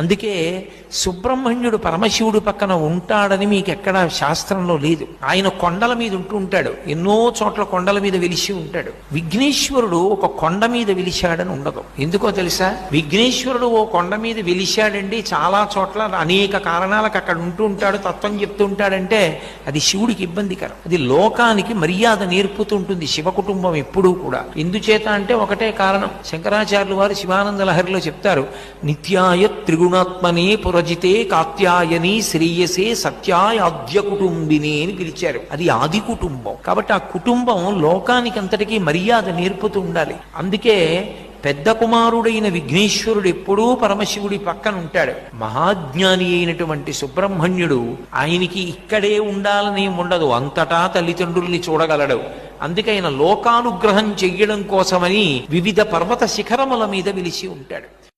అందుకే సుబ్రహ్మణ్యుడు పరమశివుడు పక్కన ఉంటాడని మీకు ఎక్కడ శాస్త్రంలో లేదు. ఆయన కొండల మీద ఉంటూ ఉంటాడు. ఎన్నో చోట్ల కొండల మీద వెలిసి ఉంటాడు. విఘ్నేశ్వరుడు ఒక కొండ మీద వెలిశాడని ఉండదు. ఎందుకో తెలుసా? విఘ్నేశ్వరుడు ఓ కొండ మీద వెలిశాడండి. చాలా చోట్ల అనేక కారణాలకు అక్కడ ఉంటూ ఉంటాడు. తత్వం చెప్తూ ఉంటాడంటే అది శివుడికి ఇబ్బందికరం. అది లోకానికి మర్యాద నేర్పుతూ ఉంటుంది శివ కుటుంబం ఎప్పుడూ కూడా. ఎందుచేత అంటే ఒకటే కారణం. శంకరాచార్యులు వారు శివానంద లహరిలో చెప్తారు నిత్యాయ త్రిగుణాత్మనే పురజితే కాత్యాయని శ్రేయసే సత్యాయాద్య కుటుంబిని అని పిలిచారు. అది ఆది కుటుంబం. కాబట్టి ఆ కుటుంబం లోకానికి అంతటికీ మర్యాద నేర్పుతూ ఉండాలి. అందుకే పెద్ద కుమారుడైన విఘ్నేశ్వరుడు ఎప్పుడూ పరమశివుడి పక్కన ఉంటాడు. మహాజ్ఞాని అయినటువంటి సుబ్రహ్మణ్యుడు ఆయనకి ఇక్కడే ఉండాలని ఉండదు. అంతటా తల్లిదండ్రుల్ని చూడగలడు. అందుకైనా లోకానుగ్రహం చెయ్యడం కోసమని వివిధ పర్వత శిఖరముల మీద విలిచి ఉంటాడు.